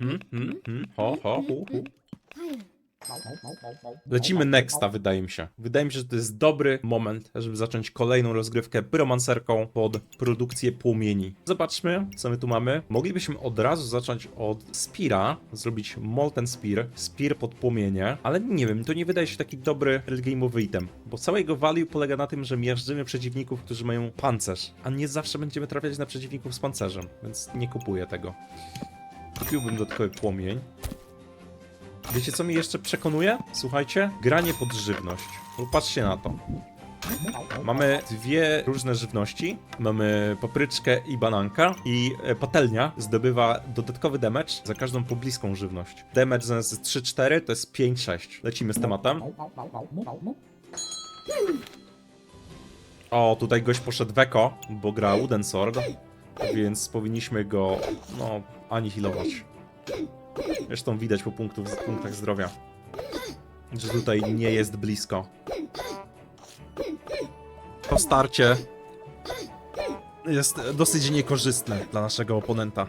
Hmm, hmm, hmm. Ho, ho, hu, hu. Lecimy nexta, wydaje mi się. Wydaje mi się, że to jest dobry moment, żeby zacząć kolejną rozgrywkę pyromancerką pod produkcję płomieni. Zobaczmy, co my tu mamy. Moglibyśmy od razu zacząć od Spira, zrobić Molten Spear, Spear pod płomienie, ale nie wiem, to nie wydaje się taki dobry game'owy item, bo całe jego value polega na tym, że mierzymy przeciwników, którzy mają pancerz, a nie zawsze będziemy trafiać na przeciwników z pancerzem, więc nie kupuję tego. Kupiłbym dodatkowy płomień. Wiecie, co mnie jeszcze przekonuje? Słuchajcie, granie pod żywność. Popatrzcie na to. Mamy dwie różne żywności. Mamy papryczkę i bananka. I e, patelnia zdobywa dodatkowy damage za każdą pobliską żywność. Damage zamiast 3-4 to jest 5-6. Lecimy z tematem. O, tutaj gość poszedł w eko, bo gra Wooden Sword. Więc powinniśmy go, no, anihilować. Zresztą widać po punktów, punktach zdrowia, że tutaj nie jest blisko. To starcie jest dosyć niekorzystne dla naszego oponenta.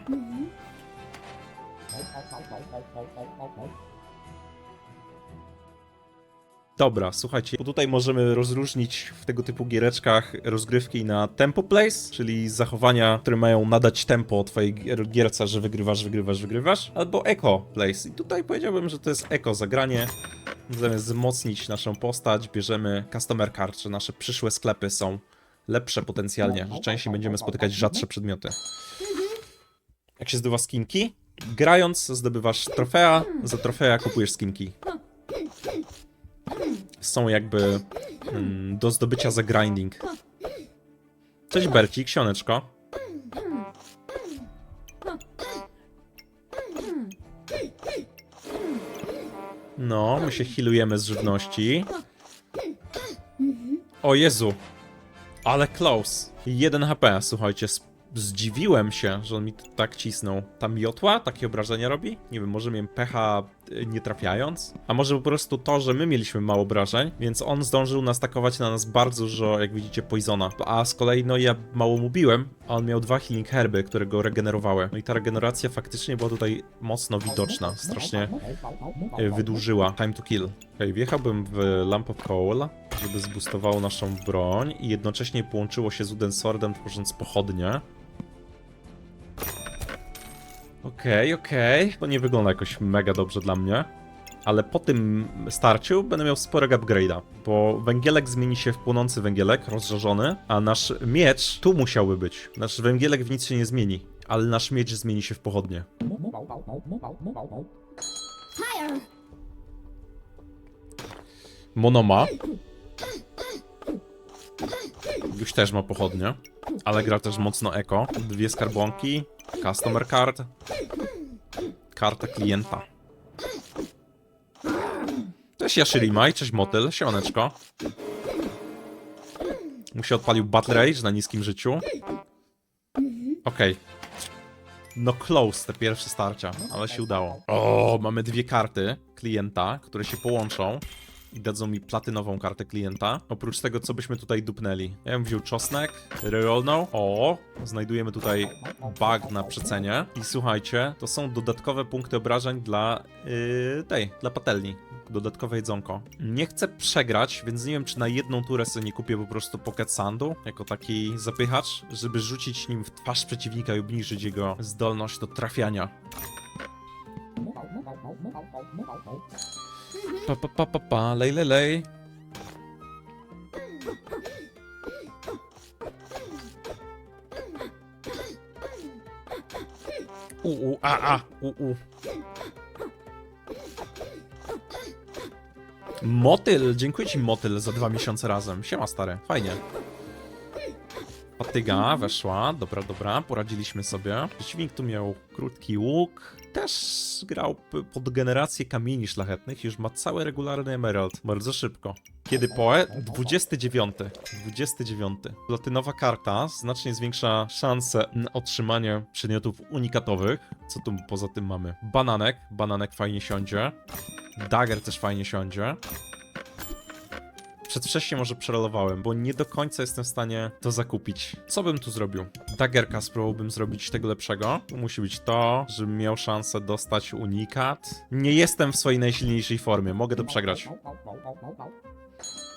Dobra, słuchajcie, bo tutaj możemy rozróżnić w tego typu giereczkach rozgrywki na tempo plays, czyli zachowania, które mają nadać tempo twojej gier- gierce, że wygrywasz, wygrywasz, wygrywasz, albo eco plays. I tutaj powiedziałbym, że to jest eco zagranie. Zamiast wzmocnić naszą postać, bierzemy customer card, że nasze przyszłe sklepy są lepsze potencjalnie, że częściej będziemy spotykać rzadsze przedmioty. Jak się zdobywa skinki? Grając zdobywasz trofea, za trofea kupujesz skinki są jakby mm, do zdobycia za grinding. Cześć Bercik, sioneczko. No, my się healujemy z żywności. O Jezu. Ale close. 1 HP, słuchajcie. Zdziwiłem się, że on mi tak cisnął. Ta miotła takie obrażenia robi? Nie wiem, może miałem pecha nie trafiając? A może po prostu to, że my mieliśmy mało obrażeń, więc on zdążył nastakować na nas bardzo dużo, jak widzicie, poisona. A z kolei, no ja mało mu biłem, a on miał dwa healing herby, które go regenerowały. No i ta regeneracja faktycznie była tutaj mocno widoczna. Strasznie y, wydłużyła time to kill. Okej, wjechałbym w Lamp of Coal, żeby zboostowało naszą broń i jednocześnie połączyło się z Wooden Swordem, tworząc pochodnie. Okej, okej. To nie wygląda jakoś mega dobrze dla mnie. Ale po tym starciu będę miał sporego upgrade'a, bo węgielek zmieni się w płonący węgielek, rozżarzony, a nasz miecz tu musiałby być. Nasz węgielek w nic się nie zmieni, ale nasz miecz zmieni się w pochodnie. Monoma. Już też ma pochodnie, ale gra też mocno eko. Dwie skarbonki, customer card, karta klienta. Cześć Yashirimai, cześć Motyl, siemaneczko. Mu się odpalił Battle Rage na niskim życiu. Okej. No close te pierwsze starcia, ale się udało. O, mamy dwie karty klienta, które się połączą i dadzą mi platynową kartę klienta. Oprócz tego, co byśmy tutaj dupnęli. Ja bym wziął czosnek, rerollnął. O, znajdujemy tutaj bug na przecenie. I słuchajcie, to są dodatkowe punkty obrażeń dla yy, tej, dla patelni. Dodatkowe jedzonko. Nie chcę przegrać, więc nie wiem, czy na jedną turę sobie nie kupię po prostu Pocket Sandu, jako taki zapychacz, żeby rzucić nim w twarz przeciwnika i obniżyć jego zdolność do trafiania. Pa, pa, pa, pa, pa, lej, lej, lej. U, u, a, a, u, u. Motyl, dziękuję ci Motyl za dwa miesiące razem. Siema stary, fajnie. Patyga weszła, dobra, dobra, poradziliśmy sobie. Przeciwnik tu miał krótki łuk, też grał pod generację kamieni szlachetnych, już ma cały regularny emerald, bardzo szybko. Kiedy poe? 29. 29. Platynowa karta znacznie zwiększa szanse na otrzymanie przedmiotów unikatowych. Co tu poza tym mamy? Bananek, bananek fajnie siądzie. Dagger też fajnie siądzie. Przedwcześnie może przerolowałem, bo nie do końca jestem w stanie to zakupić. Co bym tu zrobił? Daggerka spróbowałbym zrobić tego lepszego. Musi być to, żebym miał szansę dostać unikat. Nie jestem w swojej najsilniejszej formie, mogę to przegrać.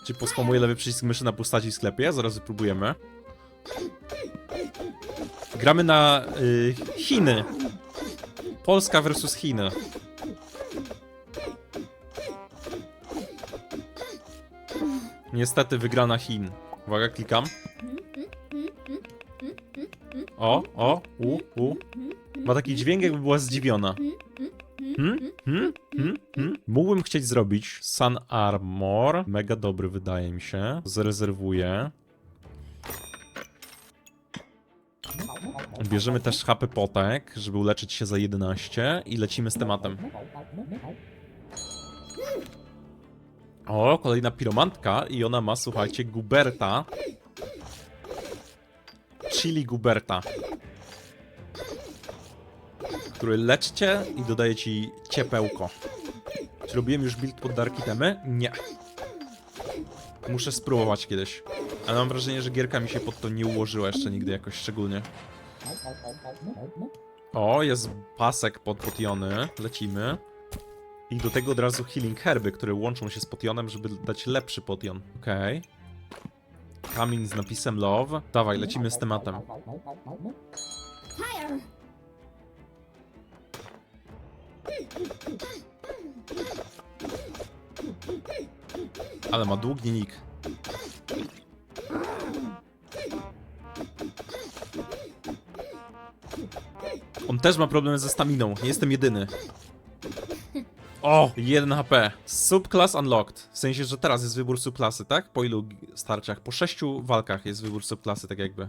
Czy pospamuję lewy przycisk myszy na postaci w sklepie? Zaraz wypróbujemy. Gramy na y, Chiny. Polska versus Chiny. Niestety wygrana Chin. Uwaga, klikam. O, o, u, u. Ma taki dźwięk, jakby była zdziwiona. Hmm? Hmm? Hmm? Hmm? Mógłbym chcieć zrobić Sun Armor. Mega dobry, wydaje mi się. Zarezerwuję. Bierzemy też HP potek, żeby uleczyć się za 11 i lecimy z tematem. O, kolejna piromantka i ona ma, słuchajcie, Guberta. Chili Guberta. Który leczcie i dodaje ci ciepełko. Czy robiłem już build pod dark itemy? Nie. Muszę spróbować kiedyś. Ale mam wrażenie, że gierka mi się pod to nie ułożyła jeszcze nigdy jakoś szczególnie. O, jest pasek pod potiony. Lecimy. I do tego od razu healing herby, które łączą się z potionem, żeby dać lepszy potion. Okej. Kamień z napisem love. Dawaj, lecimy z tematem. Ale ma długi nick. On też ma problem ze staminą. Nie jestem jedyny. O, 1 HP. Subclass unlocked. W sensie, że teraz jest wybór subklasy, tak? Po ilu starciach? Po sześciu walkach jest wybór subklasy, tak jakby.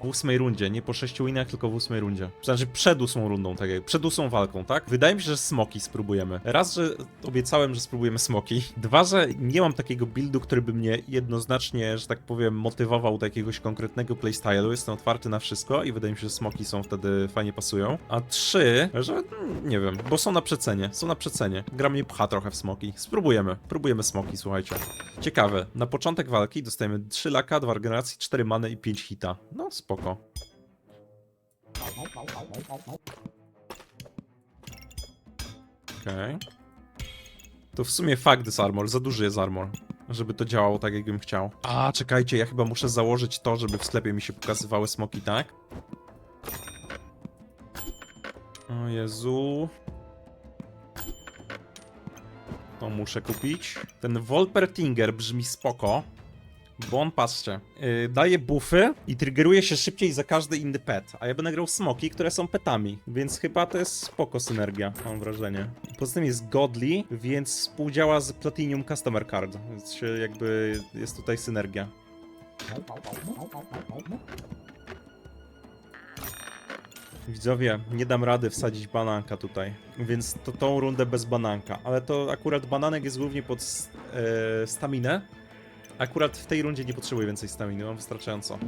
W ósmej rundzie, nie po sześciu winach, tylko w ósmej rundzie. Znaczy przed ósmą rundą, tak jakby. Przed ósmą walką, tak? Wydaje mi się, że smoki spróbujemy. Raz, że obiecałem, że spróbujemy smoki. Dwa, że nie mam takiego buildu, który by mnie jednoznacznie, że tak powiem, motywował do jakiegoś konkretnego playstylu. Jestem otwarty na wszystko i wydaje mi się, że smoki są wtedy fajnie pasują. A trzy, że mm, nie wiem, bo są na przecenie. Są na przecenie. Gra mnie pcha trochę w smoki. Spróbujemy. Próbujemy smoki, słuchajcie. Ciekawe. Na początek walki dostajemy 3 laka, 2 regeneracji, 4 many i 5 hita. No, spoko. Okej. To w sumie fakt jest armor, za duży jest armor, żeby to działało tak, jakbym chciał. A, czekajcie, ja chyba muszę założyć to, żeby w sklepie mi się pokazywały smoki, tak? O Jezu. To muszę kupić. Ten Wolpertinger brzmi spoko. Bo on, patrzcie, yy, daje buffy i triggeruje się szybciej za każdy inny pet. A ja będę grał smoki, które są petami, więc chyba to jest spoko synergia, mam wrażenie. Poza tym jest godly, więc współdziała z Platinum Customer Card, więc się jakby jest tutaj synergia. Widzowie, nie dam rady wsadzić bananka tutaj, więc to tą rundę bez bananka, ale to akurat bananek jest głównie pod e, staminę. Akurat w tej rundzie nie potrzebuję więcej staminy, mam wystarczająco.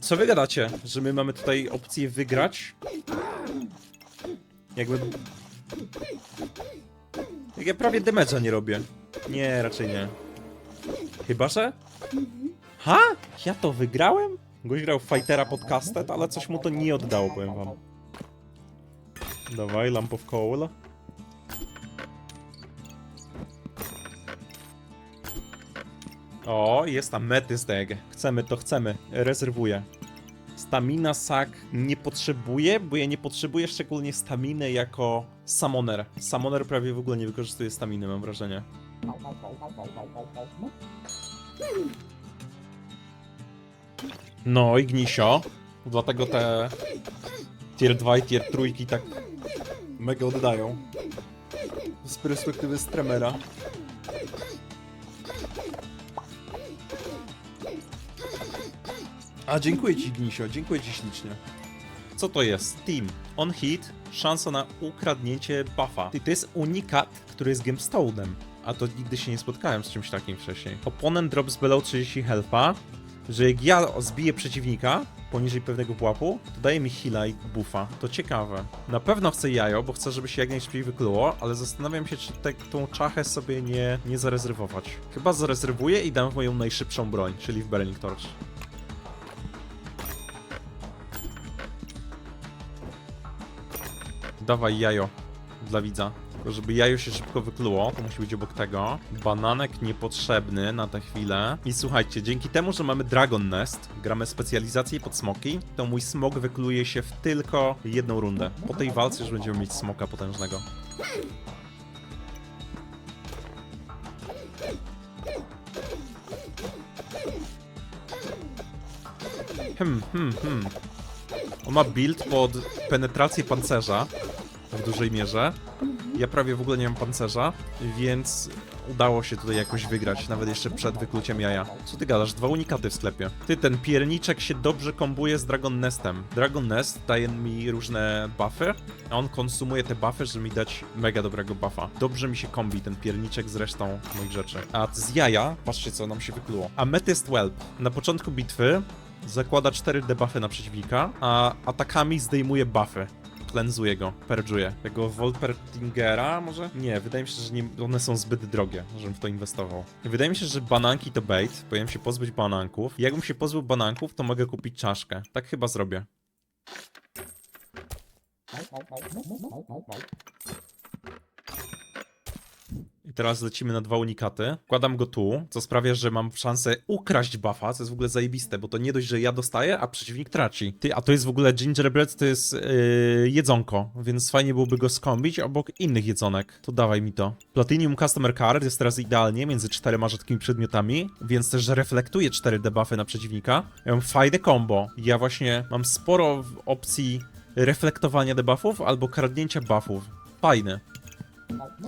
Co wy gadacie, że my mamy tutaj opcję wygrać? Jakby... Jak ja prawie damage'a nie robię. Nie, raczej nie. Chyba, że... Ha? Ja to wygrałem? Goś grał Fightera pod castet, ale coś mu to nie oddało, powiem wam. Dawaj, Lamp of Coal. O, jest tam Metys Deg. Chcemy to, chcemy. Rezerwuję. Stamina Sack nie potrzebuję, bo ja nie potrzebuję szczególnie staminy jako summoner. Summoner prawie w ogóle nie wykorzystuje staminy, mam wrażenie. No i gnisio. Dlatego te tier 2 i tier 3 tak mega oddają. Z perspektywy stremera. A dziękuję ci Gnisio, dziękuję ci ślicznie. Co to jest? Team. On hit, szansa na ukradnięcie buffa. Ty, to jest unikat, który jest gemstone'em. A to nigdy się nie spotkałem z czymś takim wcześniej. Opponent drops below 30 health'a. że jak ja zbiję przeciwnika poniżej pewnego pułapu, to daje mi heala i buffa. To ciekawe. Na pewno chcę jajo, bo chcę, żeby się jak najszybciej wykluło, ale zastanawiam się, czy te, tą czachę sobie nie, nie zarezerwować. Chyba zarezerwuję i dam w moją najszybszą broń, czyli w Burning Torch. Dawaj jajo dla widza. Tylko żeby jajo się szybko wykluło, to musi być obok tego. Bananek niepotrzebny na tę chwilę. I słuchajcie, dzięki temu, że mamy Dragon Nest, gramy specjalizację pod smoki, to mój smok wykluje się w tylko jedną rundę. Po tej walce już będziemy mieć smoka potężnego. Hmm, hmm, hmm. On ma build pod penetrację pancerza w dużej mierze. Ja prawie w ogóle nie mam pancerza, więc udało się tutaj jakoś wygrać, nawet jeszcze przed wykluciem jaja. Co ty gadasz? Dwa unikaty w sklepie. Ty, ten pierniczek się dobrze kombuje z Dragon Nestem. Dragon Nest daje mi różne buffy, a on konsumuje te buffy, żeby mi dać mega dobrego buffa. Dobrze mi się kombi ten pierniczek z resztą moich rzeczy. A z jaja, patrzcie co nam się wykluło. Amethyst Whelp. Na początku bitwy zakłada 4 debuffy na przeciwnika, a atakami zdejmuje buffy klenzuje go, perdżuje. Tego Volpertingera może? Nie, wydaje mi się, że nie, one są zbyt drogie, żebym w to inwestował. Wydaje mi się, że bananki to bait, powinienem się pozbyć bananków. Jakbym się pozbył bananków, to mogę kupić czaszkę. Tak chyba zrobię. I teraz lecimy na dwa unikaty. Wkładam go tu, co sprawia, że mam szansę ukraść buffa, co jest w ogóle zajebiste, bo to nie dość, że ja dostaję, a przeciwnik traci. Ty, a to jest w ogóle gingerbread, to jest yy, jedzonko, więc fajnie byłoby go skombić obok innych jedzonek. To dawaj mi to. Platinum Customer Card jest teraz idealnie między czterema rzadkimi przedmiotami, więc też reflektuje cztery debuffy na przeciwnika. Ja mam fajne combo. Ja właśnie mam sporo opcji reflektowania debuffów albo kradnięcia buffów. Fajne.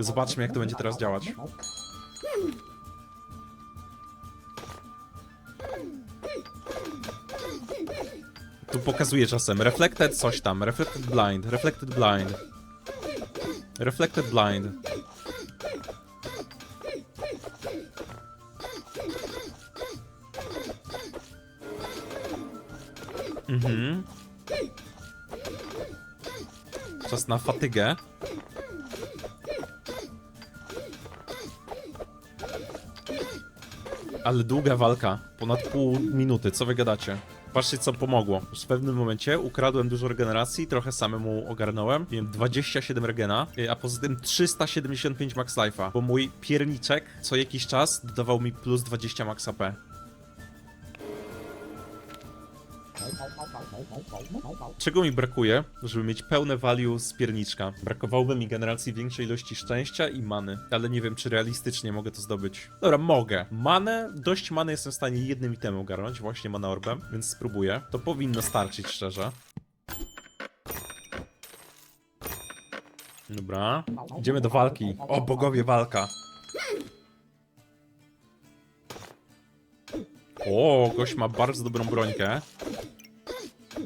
Zobaczmy, jak to będzie teraz działać. Tu pokazuje czasem reflected coś tam, reflected blind, reflected blind. Reflected blind. Mhm. Czas na fatygę. Ale długa walka, ponad pół minuty, co wy gadacie? Patrzcie co pomogło. W pewnym momencie ukradłem dużo regeneracji, trochę samemu ogarnąłem. Miałem 27 regena, y, a poza tym 375 max life'a, bo mój pierniczek co jakiś czas dodawał mi plus 20 max AP. Czego mi brakuje, żeby mieć pełne value z pierniczka? Brakowałoby mi generacji większej ilości szczęścia i many, ale nie wiem, czy realistycznie mogę to zdobyć. Dobra, mogę. Manę, dość many jestem w stanie jednym itemem ogarnąć, właśnie mana orbem, więc spróbuję. To powinno starczyć, szczerze. Dobra, idziemy do walki. O, bogowie, walka. O, gość ma bardzo dobrą brońkę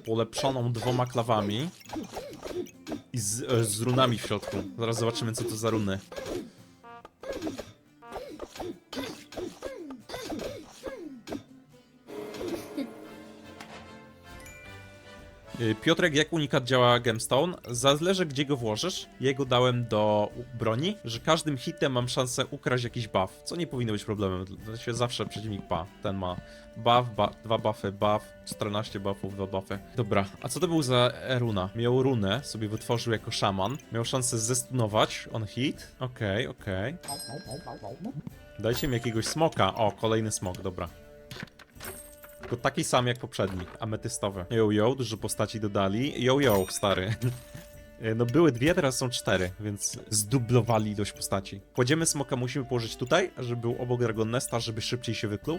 polepszoną dwoma klawami i z, e, z runami w środku. Zaraz zobaczymy, co to za runy. Piotrek, jak unikat działa Gemstone? Zależy, gdzie go włożysz. Jego dałem do broni, że każdym hitem mam szansę ukraść jakiś buff, co nie powinno być problemem. To się zawsze przeciwnik pa. Ten ma buff, ba dwa buffy, buff, 14 buffów, dwa buffy. Dobra, a co to był za runa? Miał runę, sobie wytworzył jako szaman. Miał szansę zestunować on hit. Okej, okej. Dajcie mi jakiegoś smoka. O, kolejny smok, dobra. Tylko taki sam jak poprzedni, ametystowy. Yo, yo, dużo postaci dodali. Yo, yo, stary. No były dwie, teraz są cztery, więc zdublowali ilość postaci. Kładziemy smoka, musimy położyć tutaj, żeby był obok Dragon Nesta, żeby szybciej się wykluł.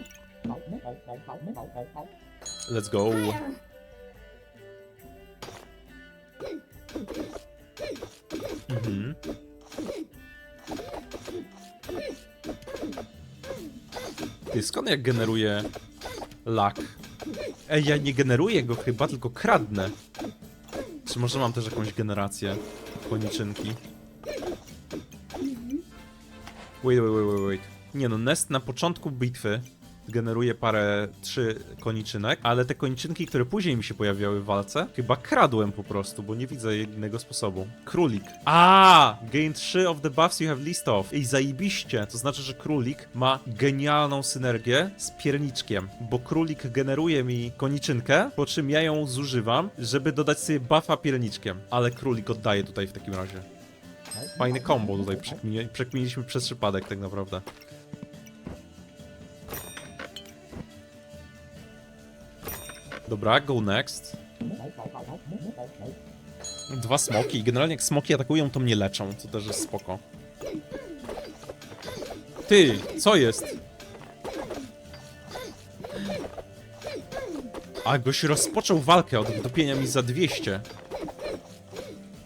Let's go. Mhm. Ty, skąd ja generuję lak? Ej, ja nie generuję go chyba, tylko kradnę. Czy może mam też jakąś generację koniczynki? Wait, wait, wait, wait, wait. Nie no, Nest na początku bitwy generuje parę, trzy koniczynek, ale te koniczynki, które później mi się pojawiały w walce, chyba kradłem po prostu, bo nie widzę innego sposobu. Królik. A, Gain 3 of the buffs you have list of. I zajebiście, to znaczy, że królik ma genialną synergię z pierniczkiem, bo królik generuje mi koniczynkę, po czym ja ją zużywam, żeby dodać sobie buffa pierniczkiem, ale królik oddaje tutaj w takim razie. Fajny combo tutaj przekmini- przekminiliśmy przez przypadek tak naprawdę. Dobra, go next. Dwa smoki. Generalnie jak smoki atakują, to mnie leczą, co też jest spoko. Ty, co jest? A, goś rozpoczął walkę od wtopienia mi za 200.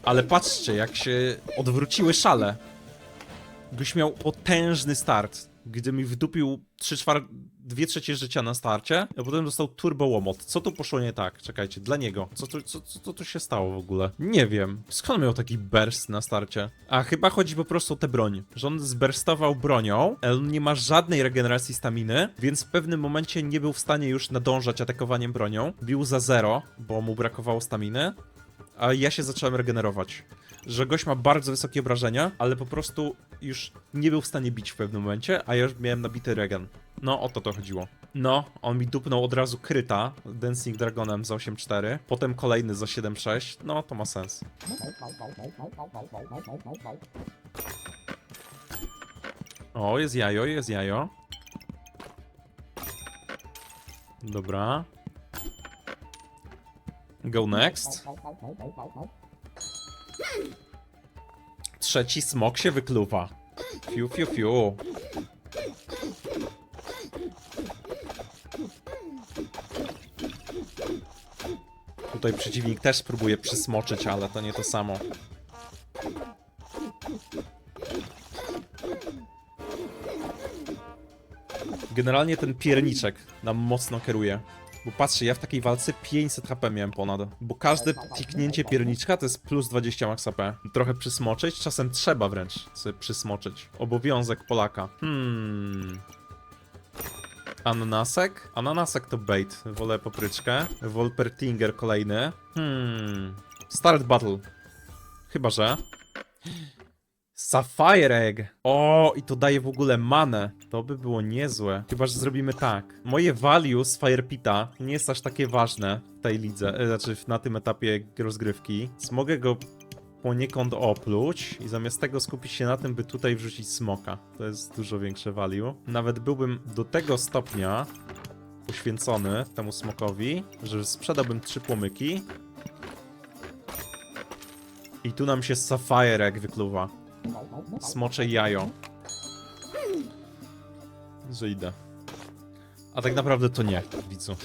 Ale patrzcie, jak się odwróciły szale. Goś miał potężny start. Gdy mi wdupił 3 czwar... 2 trzecie życia na starcie, a potem dostał turbo łomot. Co tu poszło nie tak? Czekajcie, dla niego. Co tu, co, co, co tu się stało w ogóle? Nie wiem. Skąd miał taki burst na starcie? A chyba chodzi po prostu o tę broń. Że on zberstował bronią, on nie ma żadnej regeneracji staminy, więc w pewnym momencie nie był w stanie już nadążać atakowaniem bronią. Bił za zero, bo mu brakowało staminy, a ja się zacząłem regenerować. Że gość ma bardzo wysokie obrażenia, ale po prostu już nie był w stanie bić w pewnym momencie, a ja już miałem nabity regen. No, o to to chodziło. No, on mi dupnął od razu kryta Dancing Dragonem za 8.4, potem kolejny za 7.6, no to ma sens. O, jest jajo, jest jajo. Dobra. Go next. Trzeci smok się wykluwa. Fiu, fiu, fiu. Tutaj przeciwnik też próbuje przysmoczyć, ale to nie to samo. Generalnie ten pierniczek nam mocno kieruje. Bo patrzcie, ja w takiej walce 500 HP miałem ponad. Bo każde tiknięcie pierniczka to jest plus 20 max HP. Trochę przysmoczyć, czasem trzeba wręcz sobie przysmoczyć. Obowiązek Polaka. Hmm. Ananasek? Ananasek to bait. Wolę papryczkę. Wolpertinger kolejny. Hmm. Start battle. Chyba, że... Sapphire Egg! O, i to daje w ogóle manę. To by było niezłe. Chyba, że zrobimy tak. Moje value z Fire Pita nie jest aż takie ważne w tej lidze, e, znaczy na tym etapie rozgrywki. Więc mogę go poniekąd opluć i zamiast tego skupić się na tym, by tutaj wrzucić smoka. To jest dużo większe value. Nawet byłbym do tego stopnia poświęcony temu smokowi, że sprzedałbym trzy płomyki. I tu nam się Sapphire Egg wykluwa. Smocze jajo. Że idę. A tak naprawdę to nie, widzu.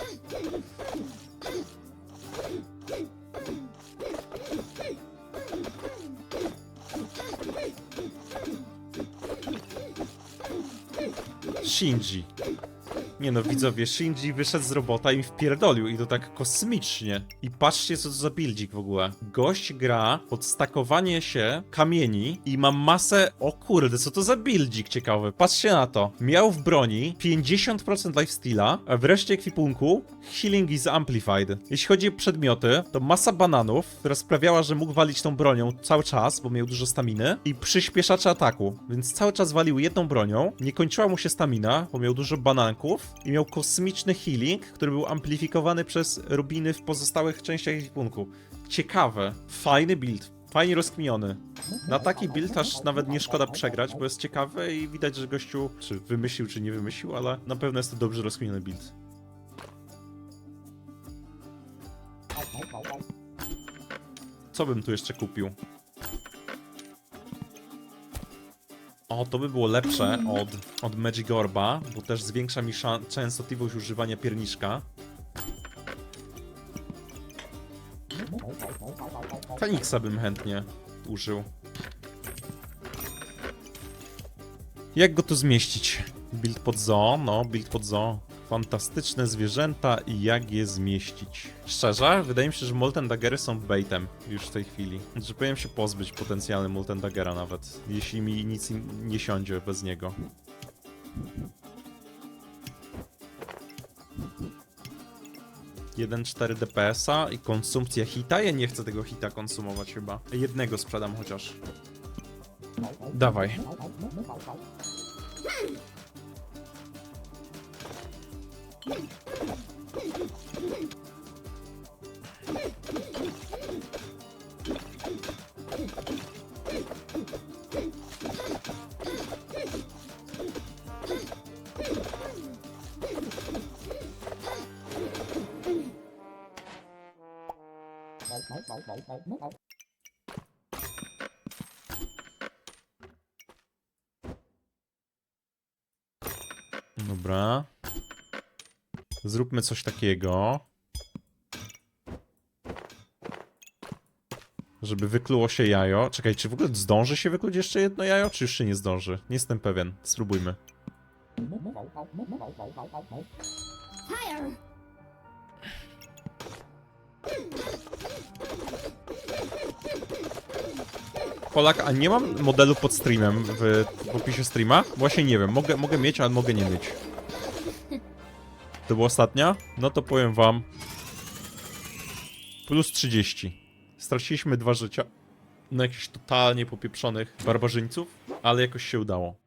Shinji. Nie no, widzowie, Shinji wyszedł z robota i mi wpierdolił i to tak kosmicznie. I patrzcie, co to za buildzik w ogóle. Gość gra pod stakowanie się kamieni i ma masę... O kurde, co to za buildzik ciekawy. Patrzcie na to. Miał w broni 50% lifesteala, a w reszcie ekwipunku healing is amplified. Jeśli chodzi o przedmioty, to masa bananów, która sprawiała, że mógł walić tą bronią cały czas, bo miał dużo staminy i przyspieszacze ataku. Więc cały czas walił jedną bronią, nie kończyła mu się stamina, bo miał dużo bananków i miał kosmiczny healing, który był amplifikowany przez rubiny w pozostałych częściach ekwipunku. Ciekawe. Fajny build. Fajnie rozkminiony. Na taki build aż nawet nie szkoda przegrać, bo jest ciekawy i widać, że gościu czy wymyślił, czy nie wymyślił, ale na pewno jest to dobrze rozkminiony build. Co bym tu jeszcze kupił? O, to by było lepsze od, od Magic Orba, bo też zwiększa mi częstotliwość używania pierniczka. Feniksa bym chętnie użył. Jak go tu zmieścić? Build pod zoo? No, build pod zoo. Fantastyczne zwierzęta i jak je zmieścić. Szczerze, wydaje mi się, że Molten Daggery są baitem już w tej chwili. Że powinienem się pozbyć potencjalnie Molten Daggera nawet, jeśli mi nic nie siądzie bez niego. 1,4 DPS-a i konsumpcja hita. Ja nie chcę tego hita konsumować chyba. Jednego sprzedam chociaż. Dawaj. mẫu mẫu mẫu mẫu mẫu mẫu Dobra. Zróbmy coś takiego. Żeby wykluło się jajo. Czekaj, czy w ogóle zdąży się wykluć jeszcze jedno jajo, czy już się nie zdąży? Nie jestem pewien. Spróbujmy. Polak, a nie mam modelu pod streamem w, w opisie streama? Właśnie nie wiem. Mogę, mogę mieć, ale mogę nie mieć. To była ostatnia? No to powiem wam. Plus 30. Straciliśmy dwa życia. Na jakichś totalnie popieprzonych barbarzyńców, ale jakoś się udało.